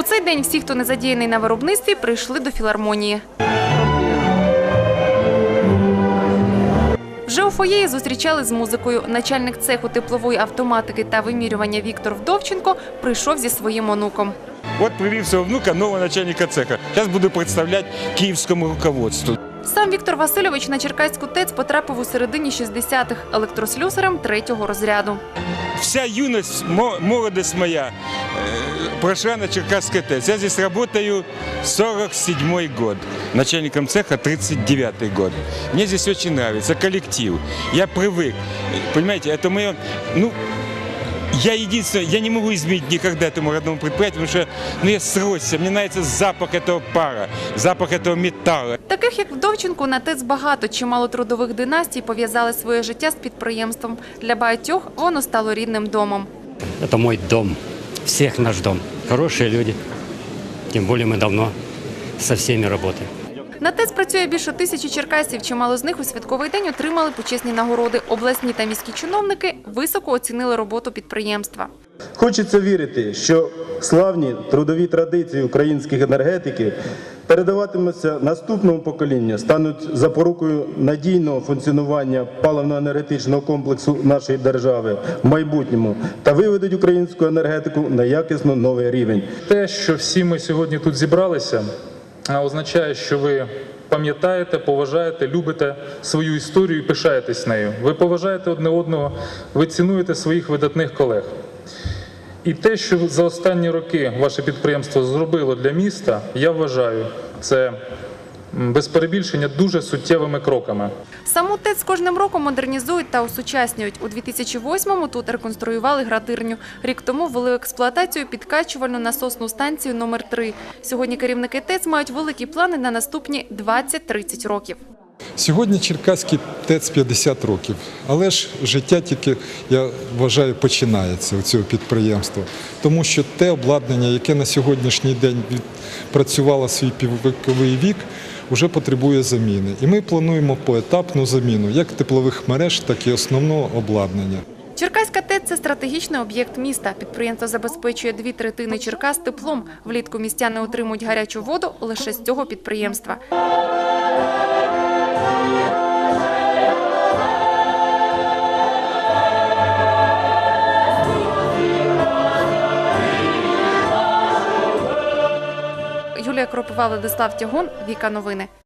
У цей день всі, хто не задіяний на виробництві, прийшли до філармонії. Вже у фоєї зустрічали з музикою. Начальник цеху теплової автоматики та вимірювання Віктор Вдовченко прийшов зі своїм онуком. Вот привів свого внука нового начальника цеха. Зараз буду представляти київському руководству. Сам Віктор Васильович на Черкаську ТЕЦ потрапив у середині 60-х електрослюсарем третього розряду Вся юность, мо- молодость моя э, прошла на Черкасской ТЭС. Я здесь работаю 47 год. Начальником цеха 39 год. Мне здесь очень нравится коллектив. Я привык. Понимаете, это мое... Ну, я единственное, я не могу изменить никогда этому родному предприятию, потому что ну, я сросся. Мне нравится запах этого пара, запах этого металла. Таких як Вдовченко на ТЕЦ багато. Чимало трудових династій пов'язали своє життя з підприємством. Для багатьох воно стало рідним домом. Это мой дом, всех наш дом. Хорошие люди. Тем более мы давно со всеми работаем. На ТЕЦ працює більше тисячі черкасів. Чимало з них у святковий день отримали почесні нагороди. Обласні та міські чиновники високо оцінили роботу підприємства. Хочеться вірити, що славні трудові традиції українських енергетиків передаватимуться наступному поколінню, стануть запорукою надійного функціонування паливно-енергетичного комплексу нашої держави в майбутньому та виведуть українську енергетику на якісно новий рівень. Те, що всі ми сьогодні тут зібралися, означає, що ви пам'ятаєте, поважаєте, любите свою історію і пишаєтесь нею. Ви поважаєте одне одного, ви цінуєте своїх видатних колег. І те, що за останні роки ваше підприємство зробило для міста, я вважаю, це без перебільшення дуже суттєвими кроками. Саму ТЕЦ з кожним роком модернізують та осучаснюють. У 2008-му тут реконструювали градирню. Рік тому ввели в експлуатацію підкачувальну насосну станцію номер 3 Сьогодні керівники ТЕЦ мають великі плани на наступні 20-30 років. Сьогодні Черкаський ТЕЦ 50 років, але ж життя тільки, я вважаю, починається у цього підприємства. Тому що те обладнання, яке на сьогоднішній день відпрацювало свій піввековий вік, вже потребує заміни. І ми плануємо поетапну заміну як теплових мереж, так і основного обладнання. Черкаська ТЕЦ – це стратегічний об'єкт міста. Підприємство забезпечує дві третини Черкас теплом. Влітку містяни отримують гарячу воду лише з цього підприємства. Юлія Кропива, Владислав Тягун, Віка Новини.